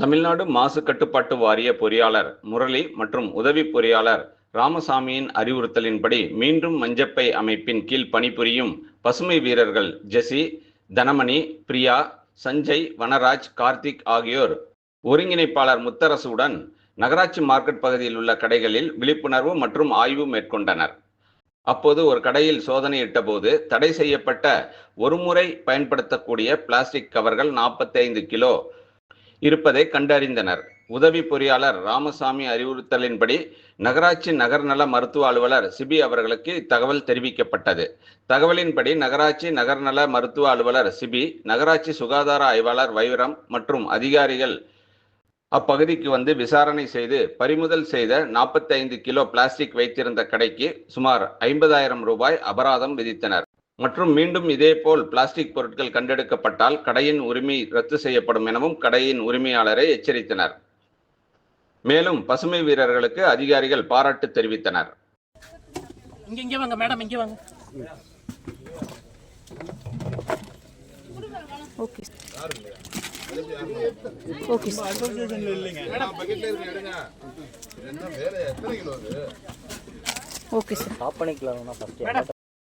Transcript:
தமிழ்நாடு மாசு கட்டுப்பாட்டு வாரிய பொறியாளர் முரளி மற்றும் உதவி பொறியாளர் ராமசாமியின் அறிவுறுத்தலின்படி மீண்டும் மஞ்சப்பை அமைப்பின் கீழ் பணிபுரியும் பசுமை வீரர்கள் ஜெசி தனமணி பிரியா சஞ்சய் வனராஜ் கார்த்திக் ஆகியோர் ஒருங்கிணைப்பாளர் முத்தரசுடன் நகராட்சி மார்க்கெட் பகுதியில் உள்ள கடைகளில் விழிப்புணர்வு மற்றும் ஆய்வு மேற்கொண்டனர். அப்போது ஒரு கடையில் சோதனையிட்ட போது தடை செய்யப்பட்ட ஒருமுறை பயன்படுத்தக்கூடிய பிளாஸ்டிக் கவர்கள் 45 கிலோ இருப்பதை கண்டறிந்தனர். உதவி பொறியாளர் ராமசாமி அறிவுறுத்தலின்படி நகராட்சி நகர்நல மருத்துவ அலுவலர் சிபி அவர்களுக்கு இத்தகவல் தெரிவிக்கப்பட்டது. தகவலின்படி நகராட்சி நகர்நல மருத்துவ அலுவலர் சிபி நகராட்சி சுகாதார ஆய்வாளர் வைரம் மற்றும் அதிகாரிகள் அப்பகுதிக்கு வந்து விசாரணை செய்து பறிமுதல் செய்த 45 கிலோ பிளாஸ்டிக் வைத்திருந்த கடைக்கு சுமார் ஐம்பதாயிரம் ரூபாய் அபராதம் விதித்தனர். மற்றும் மீண்டும் இதேபோல் பிளாஸ்டிக் பொருட்கள் கண்டெடுக்கப்பட்டால் கடையின் உரிமை ரத்து செய்யப்படும் எனவும் கடையின் உரிமையாளரை எச்சரித்தனர். மேலும் பசுமை வீரர்களுக்கு அதிகாரிகள் பாராட்டு தெரிவித்தனர். இங்க இங்க வாங்க மேடம் இங்க வாங்க. Okay. Okay. Sir.